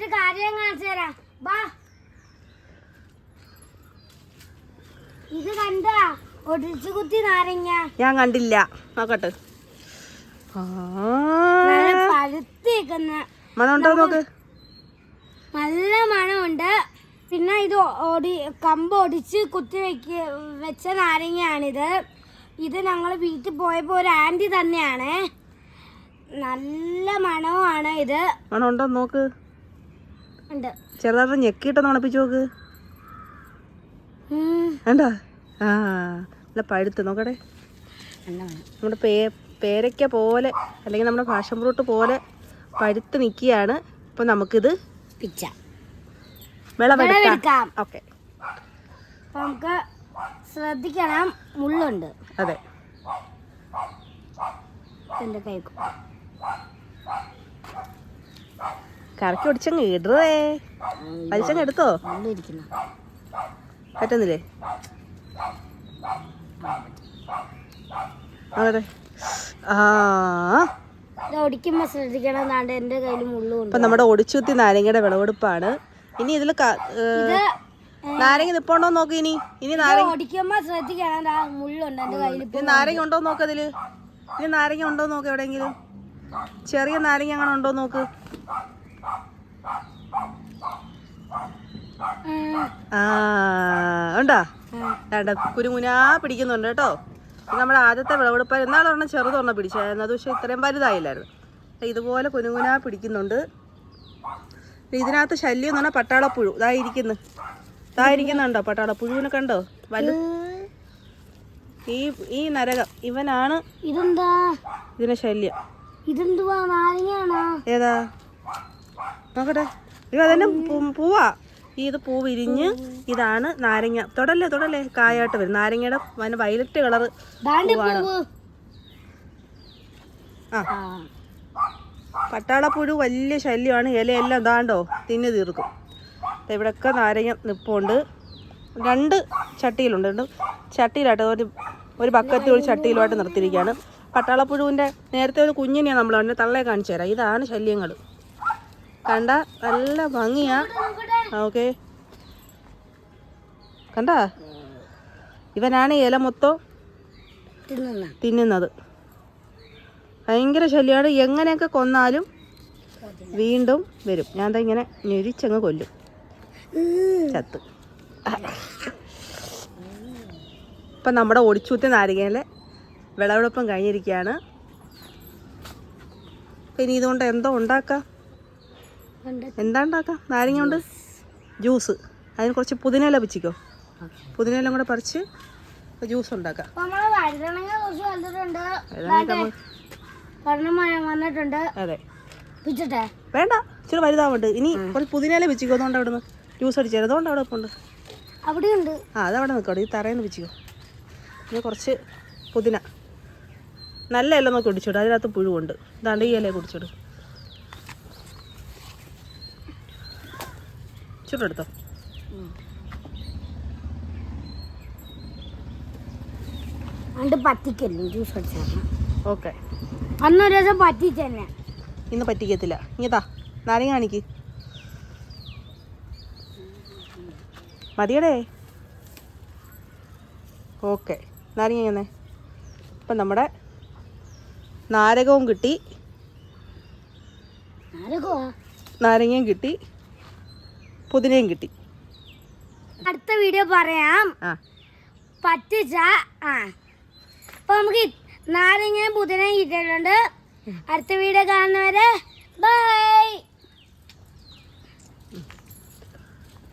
ഞാനൊരു കാര്യം കാണിച്ചു തരാം. ബാ. ഇത് കണ്ട? ഒടിച്ചു കുത്തി നാരങ്ങ. ഞാൻ കണ്ടില്ല. നോക്കട്ടെ. പഴുത്തേക്കുന്ന. മണമുണ്ടോ നോക്ക്. നല്ല മണമുണ്ട്. പിന്നെ ഇത് ഓടി കമ്പ് ഒടിച്ച് കുത്തി വെക്ക വെച്ച നാരങ്ങയാണിത്. ഇത് ഞങ്ങൾ വീട്ടിൽ പോയപ്പോൾ ഒരു ആന്റി തന്നെയാണ്. നല്ല മണവുമാണ് ഇത്. മണമുണ്ടോ നോക്ക്. ഉണ്ട്. ചെറുതായിട്ട് ഞെക്കിയിട്ടൊന്ന് ഉണപ്പിച്ച് നോക്ക്. വേണ്ട ആ നല്ല പഴുത്ത്. നോക്കട്ടെ നമ്മുടെ പേ പേരയ്ക്ക പോലെ അല്ലെങ്കിൽ നമ്മുടെ പാഷൻ ഫ്രൂട്ട് പോലെ പഴുത്ത് നിൽക്കുകയാണ്. ഇപ്പം നമുക്കിത് പിച്ച. വിളവെടുക്കാം. ഓക്കെ. നമുക്ക് ശ്രദ്ധിക്കണം മുള്ളുണ്ട്. അതെ. എന്റെ കൈ കറക്കി ഒടിച്ചങ്ങ് ഇടേ വലിച്ചങ്ങ് എടുത്തോ? പറ്റുന്നില്ലേ? അതെ ഒടിക്കുമ്പോൾ ശ്രദ്ധിക്കണം. എന്നാണ്ട് എന്റെ കയ്യിൽ നമ്മുടെ ഒടിച്ചുത്തി നാരങ്ങയുടെ വിളവെടുപ്പാണ്. ഇനി ഇതിൽ ഇത് നാരങ്ങ നിപ്പുണ്ടോ നോക്ക് ഇനി. ഇനി നാരങ്ങ ശ്രദ്ധിക്കണം. മുള്ളുണ്ട് എന്റെ കയ്യിൽ നാരങ്ങ ഉണ്ടോ നോക്ക് അതിൽ. ഇനി നാരങ്ങ ഉണ്ടോ നോക്ക് എവിടെങ്കിലും ചെറിയ നാരങ്ങ അങ്ങനെ ഉണ്ടോ നോക്ക്. ഉണ്ടോ? വേണ്ട കുരുമുനാ പിടിക്കുന്നുണ്ട് കേട്ടോ. നമ്മുടെ ആദ്യത്തെ വിളവെടുപ്പ് എന്നാളൊരെണ്ണം ചെറുതൊരെണ്ണം പിടിച്ചായിരുന്നു അത് പക്ഷേ ഇത്രയും വലുതായില്ലായിരുന്നു. ഇതുപോലെ കുനുകുനാ പിടിക്കുന്നുണ്ട്. ഇതിനകത്ത് ശല്യം എന്ന് പറഞ്ഞാൽ പട്ടാളപ്പുഴു. ഇതായിരിക്കുന്നു ഇതായിരിക്കുന്നുണ്ടോ പട്ടാളപ്പുഴുവിനെ കണ്ടോ? വലു ഈ ഈ നരകം. ഇവനാണ് ഇതെന്താ? ഇതിനെ ശല്യം. ഇതെന്തുവാ? ഏതാ? നോക്കട്ടെ. അയ്യോ അതന്നെ പൂവാ. ഈ ഇത് പൂ വിരിഞ്ഞ് ഇതാണ് നാരങ്ങ. തൊടല്ലേ തൊടല്ലേ? കായായിട്ട് വരും. നാരങ്ങയുടെ അതിന് വയലറ്റ് കളറ് ദാണ്ട് പൂവാണ്. പൂവ്. ആ. പട്ടാളപ്പുഴു വലിയ ശല്യമാണ്. ഇലയെല്ലാം ദാണ്ടോ തിന്നു തീർക്കും. ഇവിടെയൊക്കെ നാരങ്ങ നിപ്പുണ്ട്. രണ്ട് ചട്ടിയിലുണ്ട്. രണ്ട് ചട്ടിയിലായിട്ട് ഒരു ഒരു ബക്കത്തിൽ ഒരു ചട്ടിയിലുമായിട്ട് നിർത്തിയിരിക്കുകയാണ്. പട്ടാളപ്പുഴുവിന്റെ നേരത്തെ ഒരു കുഞ്ഞിനെയാണ് നമ്മൾ അതിന്റെ തള്ളയെ കാണിച്ചു തരാം. ഇതാണ് ശല്യങ്ങൾ കണ്ട നല്ല ഭംഗിയാ. ഓക്കെ. കണ്ട? ഇവനാണ് ഇല മൊത്തം തിന്നുന്ന. തിന്നുന്നത്. ഭയങ്കര ശല്യമാണ് എങ്ങനെയൊക്കെ കൊന്നാലും വീണ്ടും വരും. ഞാൻ എന്താ ഇങ്ങനെ ഞെരിച്ചങ്ങ് കൊല്ലും. ചത്ത്. ഇപ്പം നമ്മുടെ ഒടിച്ചൂത്തി നാരികേലെ വിളവെടുപ്പം കഴിഞ്ഞിരിക്കുകയാണ്. ഇനി ഇതുകൊണ്ട് എന്തോ ഉണ്ടാക്കാം? ഉണ്ട്. എന്താ ഉണ്ടാക്കാം നാരങ്ങ കൊണ്ട് ജ്യൂസ്. അതിന് കുറച്ച് പുതിനയില പിച്ചിക്കോ? പുതിനയില കൂടെ പറിച്ച് ജ്യൂസ് ഉണ്ടാക്കാം. അതെ. വേണ്ട. ഇച്ചിരി വലുതാവുണ്ട്. ഇനി കുറച്ച് പുതിനയില പിച്ചിക്കോ അതുകൊണ്ട് അവിടെ നിന്ന് ജ്യൂസ് അടിച്ചത് അതുകൊണ്ട് അവിടെ ഉണ്ട് അവിടെയുണ്ട്. ആ അതവിടെ നിൽക്കോട്ടെ ഈ തറയെന്ന് പിച്ചിക്കോ. ഇനി കുറച്ച് പുതിന. നല്ല ഇല നോക്കി കുടിച്ചോട് അതിനകത്ത് പുഴുവുണ്ട്. ഇതാണ്ട് ഈ ഇല കുടിച്ചോട്. ചുട്ടെടുത്തോ എടുത്തോ പറ്റിക്കല്ലേ ജ്യൂസ് അടിച്ചാൽ ഓക്കെ. അന്നൊരു ദിവസം പറ്റിച്ചെന്നെ ഇന്ന് പറ്റിക്കത്തില്ല. ഇങ്ങതാ നാരങ്ങ കാണിക്ക്. മതിയടേ. ഓക്കെ. നാരങ്ങ ഇങ്ങനെ. ഇപ്പം നമ്മുടെ നാരകവും കിട്ടി. നാരകവും? നാരങ്ങയും കിട്ടി. പുതിനയും കിട്ടി. അടുത്ത വീഡിയോ പറയാം. പറ്റിച്ച ആ. അപ്പൊ നമുക്ക് നാരങ്ങയും പുതിനയും കിട്ടിയിട്ടുണ്ട്. അടുത്ത വീഡിയോ കാണുന്നവരെ ബൈ